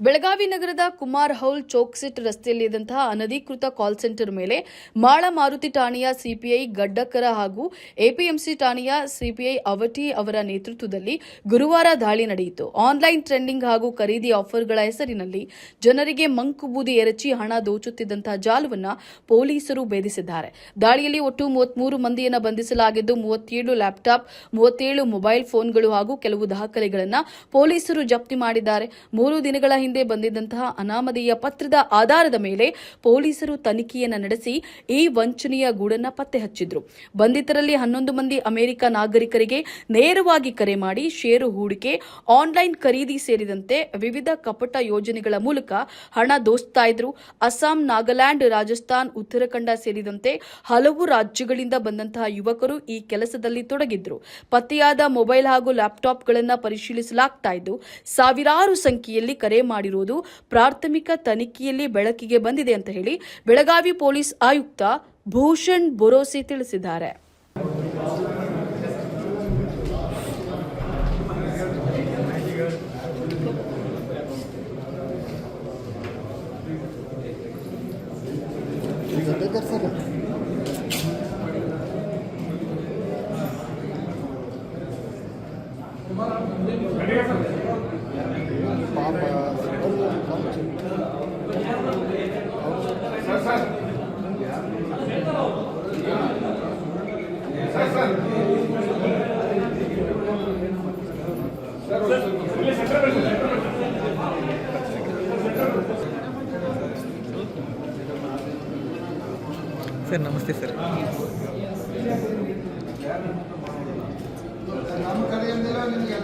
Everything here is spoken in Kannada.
ಬೆಳಗಾವಿ ನಗರದ ಕುಮಾರ್ ಹೌಲ್ ಚೌಕ್ಸಿಟ್ ರಸ್ತೆಯಲ್ಲಿದ್ದಂತಹ ಅನಧಿಕೃತ ಕಾಲ್ ಸೆಂಟರ್ ಮೇಲೆ ಮಾಳ ಮಾರುತಿ ಠಾಣೆಯ ಸಿಪಿಐ ಗಡ್ಡಕರ ಹಾಗೂ ಎಪಿಎಂಸಿ ಠಾಣೆಯ ಸಿಪಿಐ ಅವಟಿ ಅವರ ನೇತೃತ್ವದಲ್ಲಿ ಗುರುವಾರ ದಾಳಿ ನಡೆಯಿತು. ಆನ್ಲೈನ್ ಟ್ರೆಂಡಿಂಗ್ ಹಾಗೂ ಖರೀದಿ ಆಫರ್ಗಳ ಹೆಸರಿನಲ್ಲಿ ಜನರಿಗೆ ಮಂಕು ಬೂದಿ ಎರಚಿ ಹಣ ದೋಚುತ್ತಿದ್ದಂತಹ ಜಾಲವನ್ನು ಪೊಲೀಸರು ಭೇದಿಸಿದ್ದಾರೆ. ದಾಳಿಯಲ್ಲಿ ಒಟ್ಟು ಮೂವತ್ಮೂರು ಮಂದಿಯನ್ನು ಬಂಧಿಸಲಾಗಿದ್ದು, ಮೂವತ್ತೇಳು ಲ್ಯಾಪ್ಟಾಪ್, ಮೂವತ್ತೇಳು ಮೊಬೈಲ್ ಫೋನ್ಗಳು ಹಾಗೂ ಕೆಲವು ದಾಖಲೆಗಳನ್ನು ಪೊಲೀಸರು ಜಪ್ತಿ ಮಾಡಿದ್ದಾರೆ. ಮೂರು ದಿನಗಳ ಹಿಂದೆ ಬಂದಿದ್ದಂತಹ ಅನಾಮಧೇಯ ಪತ್ರದ ಆಧಾರದ ಮೇಲೆ ಪೊಲೀಸರು ತನಿಖೆಯನ್ನ ನಡೆಸಿ ಈ ವಂಚನೆಯ ಗೂಡನ್ನ ಪತ್ತೆ ಹಚ್ಚಿದ್ರು. ಬಂಧಿತರಲ್ಲಿ ಹನ್ನೊಂದು ಮಂದಿ ಅಮೆರಿಕ ನಾಗರಿಕರಿಗೆ ನೇರವಾಗಿ ಕರೆ ಮಾಡಿ ಷೇರು ಹೂಡಿಕೆ, ಆನ್ಲೈನ್ ಖರೀದಿ ಸೇರಿದಂತೆ ವಿವಿಧ ಕಪಟ ಯೋಜನೆಗಳ ಮೂಲಕ ಹಣ ದೋಸ್ತಾ ಇದ್ರು. ಅಸ್ಸಾಂ, ನಾಗಾಲ್ಯಾಂಡ್, ರಾಜಸ್ಥಾನ್, ಉತ್ತರಾಖಂಡ ಸೇರಿದಂತೆ ಹಲವು ರಾಜ್ಯಗಳಿಂದ ಬಂದಂತಹ ಯುವಕರು ಈ ಕೆಲಸದಲ್ಲಿ ತೊಡಗಿದ್ರು. ಪತ್ತೆಯಾದ ಮೊಬೈಲ್ ಹಾಗೂ ಲ್ಯಾಪ್ಟಾಪ್ಗಳನ್ನು ಪರಿಶೀಲಿಸಲಾಗ್ತಾ ಇದ್ದು, ಸಾವಿರಾರು ಸಂಖ್ಯೆಯಲ್ಲಿ ಕರೆ ಮಾಡಿರುವುದು ಪ್ರಾಥಮಿಕ ತನಿಖೆಯಲ್ಲಿ ಬೆಳಕಿಗೆ ಬಂದಿದೆ ಅಂತ ಹೇಳಿ ಬೆಳಗಾವಿ ಪೊಲೀಸ್ ಆಯುಕ್ತ ಭೂಷಣ್ ಬೊರೋಸಿ ತಿಳಿಸಿದ್ದಾರೆ. ಸರ್ ನಮಸ್ತೆ ಸರ್. ನಮ್ಮ ಕಡೆಯಿಂದಲೂ ನಿಮ್ಗೆ